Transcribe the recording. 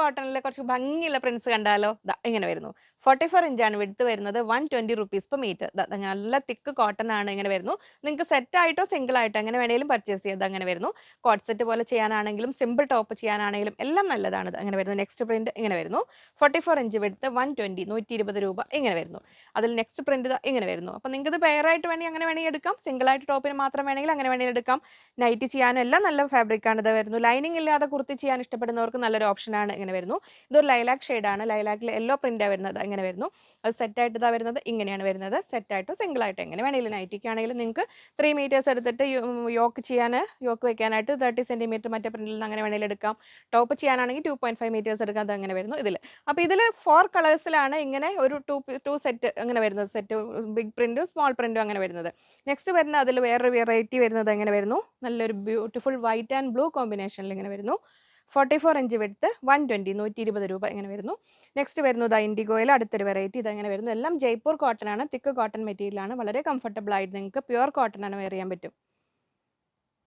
കോട്ടണിൽ കുറച്ച് ഭംഗിയുള്ള പ്രിന്റ്സ് കണ്ടാലോ? ഇങ്ങനെ വരുന്നു. ഫോർട്ടി ഫോർ ഇഞ്ചാണ് വിടുത്ത് വരുന്നത്. One twenty rupees per meter നല്ല തിക്ക് കോട്ടൺ ആണ് ഇങ്ങനെ വരുന്നു. നിങ്ങൾക്ക് സെറ്റ് ആയിട്ടോ സിംഗിൾ ആയിട്ടോ അങ്ങനെ വേണേലും പർച്ചേസ് ചെയ്ത് അങ്ങനെ വരുന്നു. കോട്ട് സെറ്റ് പോലെ ചെയ്യാനാണെങ്കിലും സിമ്പിൾ ടോപ്പ് ചെയ്യാനാണെങ്കിലും എല്ലാം നല്ലതാണ്. അങ്ങനെ വരുന്നു. നെക്സ്റ്റ് പ്രിന്റ് ഇങ്ങനെ വരുന്നു. ഫോർട്ടി ഫോർ ഇഞ്ച് വിടുത്ത് വൺ ട്വന്റി നൂറ്റി ഇരുപത് രൂപ ഇങ്ങനെ വരുന്നു. അതിൽ നെക്സ്റ്റ് പ്രിന്റ് ഇങ്ങനെ വരുന്നു. അപ്പോൾ നിങ്ങൾക്ക് ഇത് പെയറായിട്ട് വേണമെങ്കിൽ അങ്ങനെ വേണമെങ്കിൽ എടുക്കാം. സിംഗിൾ ആയിട്ട് ടോപ്പിന് മാത്രം വേണമെങ്കിൽ അങ്ങനെ വേണമെങ്കിൽ എടുക്കാം. നൈറ്റ് ചെയ്യാനും എല്ലാം നല്ല ഫാബ്രിക് ആണ്. ഇത് വരുന്നു. ലൈനിങ് ഇല്ലാതെ കുർത്തി ചെയ്യാൻ ഇഷ്ടപ്പെടുന്നവർക്ക് നല്ലൊരു ഓപ്ഷനാണ് വരുന്നു. ഇതൊരു ലൈലാക്ക് ഷെയ്ഡാണ് ലൈലാക്കിൽ യെല്ലോ പ്രിന്റാണ് വരുന്നത് ഇങ്ങനെ വരുന്നു. അത് സെറ്റായിട്ട് ഇതാ വരുന്നത് ഇങ്ങനെയാണ് വരുന്നത്. സെറ്റായിട്ടോ സിംഗിൾ ആയിട്ടോ എങ്ങനെ വേണമെങ്കിലും നൈറ്റിക്ക് ആണെങ്കിലും നിങ്ങൾക്ക് ത്രീ മീറ്റേഴ്സ് എടുത്തിട്ട് യോക്ക് ചെയ്യാൻ യോക്ക് വെക്കാനായിട്ട് തേർട്ടി സെന്റിമീറ്റർ മറ്റേ പ്രിന്റിൽ നിന്ന് അങ്ങനെ വേണമെങ്കിലും എടുക്കാം. ടോപ്പ് ചെയ്യാനാണെങ്കിൽ ടു പോയിന്റ് ഫൈവ് മീറ്റേഴ്സ് എടുക്കാം. അത് അങ്ങനെ വരുന്നു ഇതിൽ അപ്പോൾ ഇതിൽ ഫോർ കളേഴ്സിലാണ് ഇങ്ങനെ ഒരു ടു ടു സെറ്റ് അങ്ങനെ വരുന്നത്. സെറ്റ് ബിഗ് പ്രിന്റും സ്മോൾ പ്രിന്റും അങ്ങനെ വരുന്നത്. നെക്സ്റ്റ് വരുന്ന അതിൽ വേറൊരു വെറൈറ്റി വരുന്നത് എങ്ങനെ വരുന്നു? നല്ലൊരു ബ്യൂട്ടിഫുൾ വൈറ്റ് ആൻഡ് ബ്ലൂ കോമ്പിനേഷനിൽ ഇങ്ങനെ വരുന്നു. ഫോർട്ടി ഫോർ ഇഞ്ച് വെടുത്ത് വൺ ട്വന്റി നൂറ്റി ഇരുപത് രൂപ ഇങ്ങനെ വരുന്നു. നെക്സ്റ്റ് വരുന്നത് ഇൻഡിഗോയിൽ അടുത്തൊരു വെറൈറ്റി ഇതങ്ങനെ വരുന്നു. എല്ലാം ജയ്പൂർ കോട്ടൺ ആണ്. തിക്ക് കോട്ടൺ മെറ്റീരിയൽ ആണ്. വളരെ കംഫർട്ടബിൾ ആയിട്ട് നിങ്ങൾക്ക് പ്യുവർ കോട്ടൺ ആണ് വെയർ ചെയ്യാൻ പറ്റും.